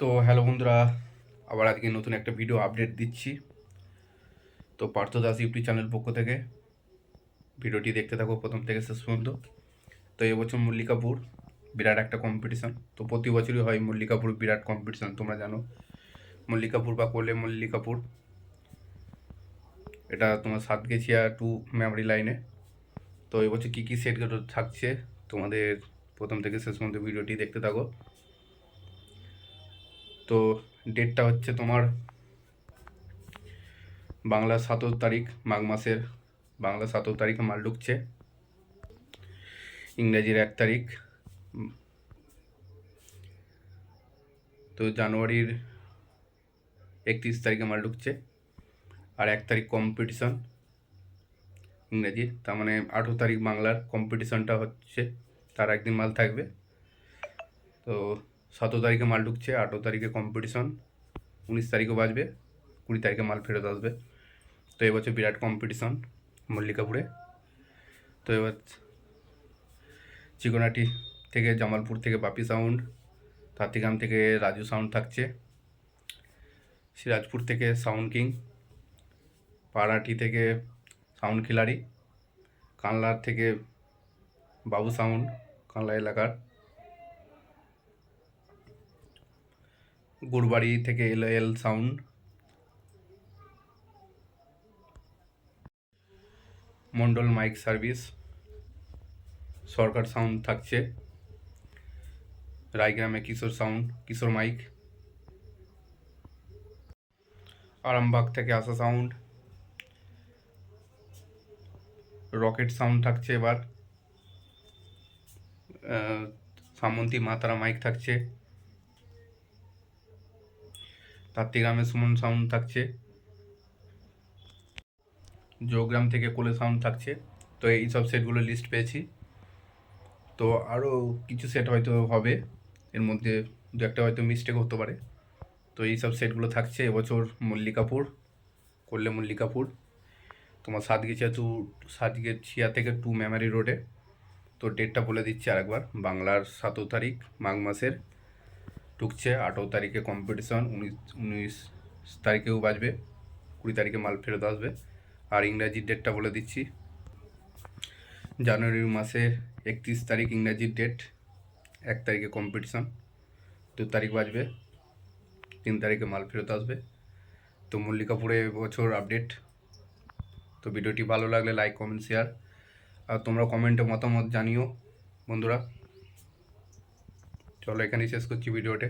তো হ্যালো বন্ধুরা, আবার আজকে নতুন একটা ভিডিও আপডেট দিচ্ছি। তো পার্থ দাস ইউটিউব চ্যানেল পক্ষ থেকে ভিডিওটি দেখতে থাকো প্রথম থেকে শেষ পর্যন্ত। তো এবছর মল্লিকাপুর বিরাট একটা কম্পিটিশান তো প্রতি বছরই হয় মল্লিকাপুর বিরাট কম্পিটিশান তোমরা জানো। মল্লিকাপুর বা কোলে মল্লিকাপুর, এটা তোমার সাত সাতগেছিয়া টু মেমরি লাইনে তো এবছর কী কী সেটগুলো থাকছে, তোমাদের প্রথম থেকে শেষ পর্যন্ত ভিডিওটি দেখতে থাকো। তো ডেটটা হচ্ছে তোমার বাংলা সতেরো তারিখ, মাঘ মাসের বাংলা সতেরো তারিখে মাল ঢুকছে। ইংরেজির এক তারিখ। তো জানুয়ারির একত্রিশ তারিখে মাল ঢুকছে। আর এক তারিখ কম্পিটিশন ইংরেজি, তার মানে আঠেরো তারিখ বাংলার কম্পিটিশনটা হচ্ছে, তার একদিন মাল থাকবে। তো সতেরো তারিখে মাল ঢুকছে আঠেরো তারিখে কম্পিটিশন উনিশ তারিখে বাজবে, কুড়ি তারিখে মাল ফেরত আসবে। তো এবছর বিরাট কম্পিটিশন মল্লিকাপুরে। তো এবার চিকোনাটি থেকে জামালপুর থেকে বাপি সাউন্ড তাঁতিগ্রাম থেকে রাজু সাউন্ড থাকছে। সিরাজপুর থেকে সাউন্ড কিং পাড়াটি থেকে সাউন্ড খিলাড়ি, কানলার থেকে বাবু সাউন্ড কানলা এলাকার। গুড়বাড়ি থেকে L L sound. Mondal mike service. Sarkar sound থাকছে। রায়গ্রামে কিশোর সাউন্ড, কিশোর মাইক। আরামবাগ থেকে আসা সাউন্ড। রকেট সাউন্ড থাকছে এবার। সামন্তী মাতারা মাইক থাকছে। তাত্তিগ্রামে সুমন সাউন্ড থাকছে। জোগ্রাম থেকে কোলে সাউন্ড থাকছে। তো এই সব সেটগুলো লিস্ট পেয়েছি। তো আরও কিছু সেট হয়তো হবে। এর মধ্যে দু একটা হয়তো মিস্টেক হতে পারে। তো এই সব সেটগুলো থাকছে। এবছর মল্লিকাপুর, করলে মল্লিকাপুর। তোমার সাতগেছিয়া টু সাতগেছিয়া থেকে টু মেমারি রোডে তো ডেটটা বলে দিচ্ছি আরেকবার। বাংলার সতেরো তারিখ, মাঘ মাসের ঢুকছে, আঠেরো তারিখে কম্পিটিশন উনিশ উনিশ তারিখেও বাজবে, কুড়ি তারিখে মাল ফেরত আসবে। আর ইংরাজির ডেটটা বলে দিচ্ছি। জানুয়ারি মাসে একত্রিশ তারিখ ইংরাজির ডেট এক তারিখে কম্পিটিশন দু তারিখ বাজবে, তিন তারিখে মাল ফেরত আসবে। তো মল্লিকাপুরে বছর আপডেট তো ভিডিওটি ভালো লাগলে লাইক কমেন্ট শেয়ার আর তোমরা কমেন্টে মতামত জানিও, বন্ধুরা। চলো এখানেই শেষ করছি ভিডিওটা।